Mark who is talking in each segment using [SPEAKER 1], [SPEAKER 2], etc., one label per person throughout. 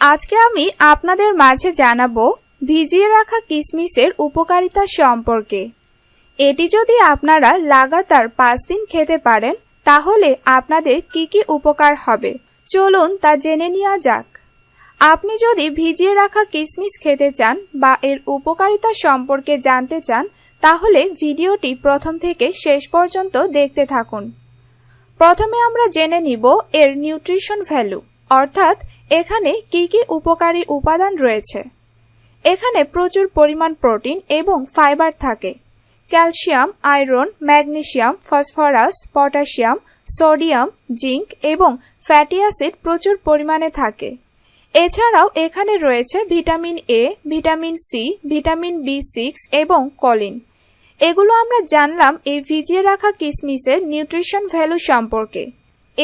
[SPEAKER 1] আজকে আমি আপনাদের মাঝে জানাব ভিজিয়ে রাখা কিশমিশের উপকারিতা সম্পর্কে। এটি যদি আপনারা লাগাতার পাঁচ দিন খেতে পারেন, তাহলে আপনাদের কি কি উপকার হবে? চলুন তা জেনে নেওয়া যাক। আপনি যদি ভিজিয়ে রাখা কিশমিশ খেতে চান বা এর উপকারিতা সম্পর্কে জানতে চান, তাহলে ভিডিওটি প্রথম থেকে শেষ পর্যন্ত দেখতে থাকুন। প্রথমে আমরা জেনে নিব এর নিউট্রিশন ভ্যালু। অর্থাৎ এখানে কি কি উপকারী উপাদান রয়েছে? এখানে প্রচুর পরিমাণ প্রোটিন এবং ফাইবার থাকে। Calcium, iron, magnesium, phosphorus potassium sodium, zinc এবং ফ্যাটি অ্যাসিড প্রচুর পরিমাণে থাকে। এছাড়াও এখানে রয়েছে vitamin A vitamin C vitamin B six এবং কলিন। এগুলো আমরা জানলাম এই ভিজিয়ে রাখা কিসমিসের নিউট্রিশন ভ্যালু সম্পর্কে।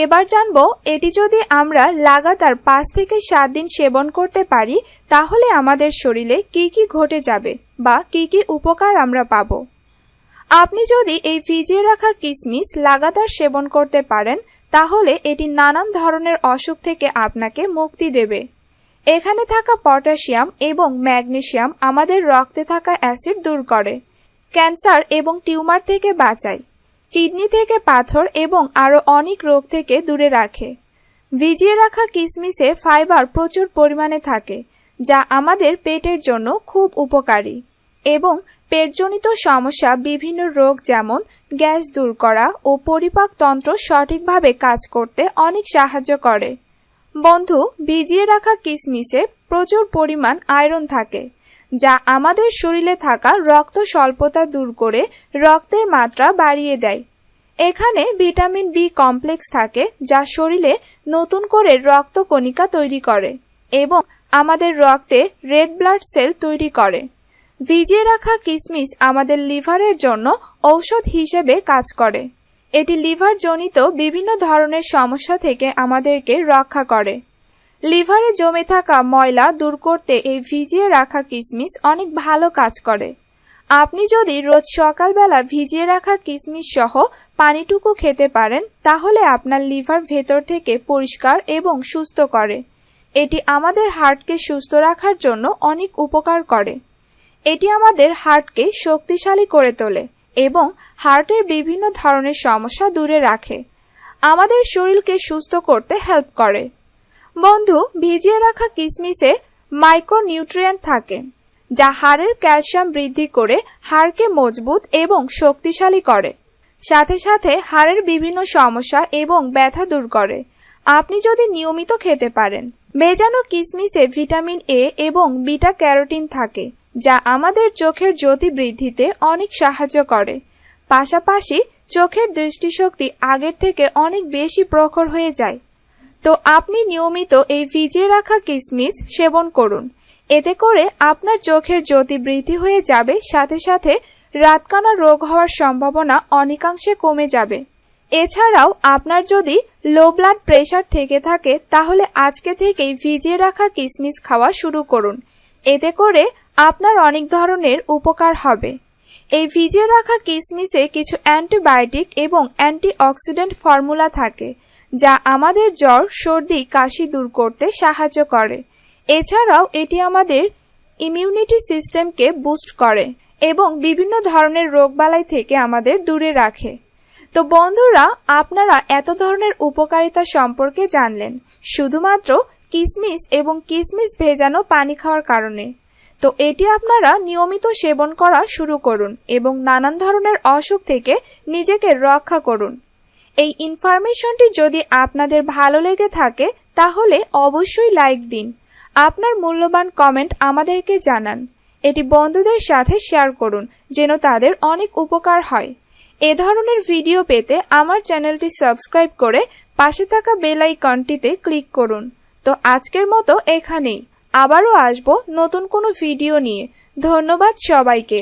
[SPEAKER 1] এবার জানব, এটি যদি আমরা লাগাতার পাঁচ থেকে সাত দিন সেবন করতে পারি, তাহলে আমাদের শরীরে কি কি ঘটে যাবে বা কি কি উপকার আমরা পাব? আপনি যদি এই ভিজিয়ে রাখা কিসমিস লাগাতার সেবন করতে পারেন, তাহলে এটি নানান ধরনের অসুখ থেকে আপনাকে মুক্তি দেবে। এখানে থাকা পটাশিয়াম এবং ম্যাগনেসিয়াম আমাদের রক্তে থাকা অ্যাসিড দূর করে, ক্যান্সার এবং টিউমার থেকে বাঁচায়। কিডনি থেকে পাথর এবং আরও অনেক রোগ থেকে দূরে রাখে। ভিজিয়ে রাখা কিশমিশে ফাইবার প্রচুর পরিমাণে থাকে, যা আমাদের পেটের জন্য খুব উপকারী এবং পেটজনিত সমস্যা বিভিন্ন রোগ যেমন গ্যাস দূর করা ও পরিপাক তন্ত্র সঠিকভাবে কাজ করতে অনেক সাহায্য করে। বন্ধু, ভিজিয়ে রাখা কিশমিশে প্রচুর পরিমাণ আয়রন থাকে যা আমাদের শরীরে থাকা রক্ত স্বল্পতা দূর করে রক্তের মাত্রা বাড়িয়ে দেয়। এখানে ভিটামিন বি কমপ্লেক্স থাকে যা শরীরে নতুন করে রক্ত কণিকা তৈরি করে এবং আমাদের রক্তে রেড ব্লাড সেল তৈরি করে। ভিজিয়ে রাখা কিশমিশ আমাদের লিভারের জন্য ঔষধ হিসেবে কাজ করে। এটি লিভার জনিত বিভিন্ন ধরনের সমস্যা থেকে আমাদেরকে রক্ষা করে। লিভারে জমে থাকা ময়লা দূর করতে এই ভিজিয়ে রাখা কিশমিশ অনেক ভালো কাজ করে। আপনি যদি রোজ সকালবেলা ভিজিয়ে রাখা কিশমিশ সহ পানিটুকু খেতে পারেন, তাহলে আপনার লিভার ভেতর থেকে পরিষ্কার এবং সুস্থ করে। এটি আমাদের হার্টকে সুস্থ রাখার জন্য অনেক উপকার করে। এটি আমাদের হার্টকে শক্তিশালী করে তোলে এবং হার্টের বিভিন্ন ধরনের সমস্যা দূরে রাখে। আমাদের শরীরকে সুস্থ করতে হেল্প করে। বন্ধু, ভিজিয়ে রাখা কিশমিশে মাইক্রোনিউট্রিয়েন্ট থাকে, যা হাড়ের ক্যালসিয়াম বৃদ্ধি করে হাড়কে মজবুত এবং শক্তিশালী করে। সাথে সাথে হাড়ের বিভিন্ন সমস্যা এবং ব্যথা দূর করে। আপনি যদি নিয়মিত খেতে পারেন, ভেজানো কিশমিশে ভিটামিন এ এবং বিটা ক্যারোটিন থাকে, যা আমাদের চোখের জ্যোতি বৃদ্ধিতে অনেক সাহায্য করে। পাশাপাশি চোখের দৃষ্টিশক্তি আগের থেকে অনেক বেশি প্রখর হয়ে যায়। তো আপনি নিয়মিত এই ভিজিয়ে রাখা কিশমিশ সেবন করুন। এতে করে আপনার চোখের জ্যোতি বৃদ্ধি হয়ে যাবে, সাথে সাথে রাতকানা রোগ হওয়ার সম্ভাবনা অনেকাংশে কমে যাবে। এছাড়াও আপনার যদি লো ব্লাড প্রেশার থেকে থাকে, তাহলে আজকে থেকেই ভিজিয়ে রাখা কিশমিশ খাওয়া শুরু করুন। এতে করে আপনার অনেক ধরনের উপকার হবে। এই ভিজিয়ে রাখা কিশমিশে কিছু অ্যান্টিবায়োটিক এবং অ্যান্টিঅক্সিডেন্ট ফর্মুলা থাকে, যা আমাদের জ্বর, সর্দি, কাশি দূর করতে সাহায্য করে। এছাড়াও এটি আমাদের ইমিউনিটি সিস্টেমকে বুস্ট করে এবং বিভিন্ন ধরনের রোগবালাই থেকে আমাদের দূরে রাখে। তো বন্ধুরা, আপনারা এত ধরনের উপকারিতা সম্পর্কে জানলেন, শুধুমাত্র কিসমিস এবং কিসমিস ভেজানো পানি খাওয়ার কারণে। তো এটি আপনারা নিয়মিত সেবন করা শুরু করুন এবং নানান ধরনের অসুখ থেকে নিজেকে রক্ষা করুন। এই ইনফরমেশনটি যদি আপনাদের ভালো লেগে থাকে, তাহলে অবশ্যই লাইক দিন। আপনার মূল্যবান কমেন্ট আমাদেরকে জানান। এটি বন্ধুদের সাথে শেয়ার করুন, যেন তাদের অনেক উপকার হয়। এ ধরনের ভিডিও পেতে আমার চ্যানেলটি সাবস্ক্রাইব করে পাশে থাকা বেল আইকনটিতে ক্লিক করুন। তো আজকের মতো এখানেই। আবারও আসব নতুন কোনো ভিডিও নিয়ে। ধন্যবাদ সবাইকে।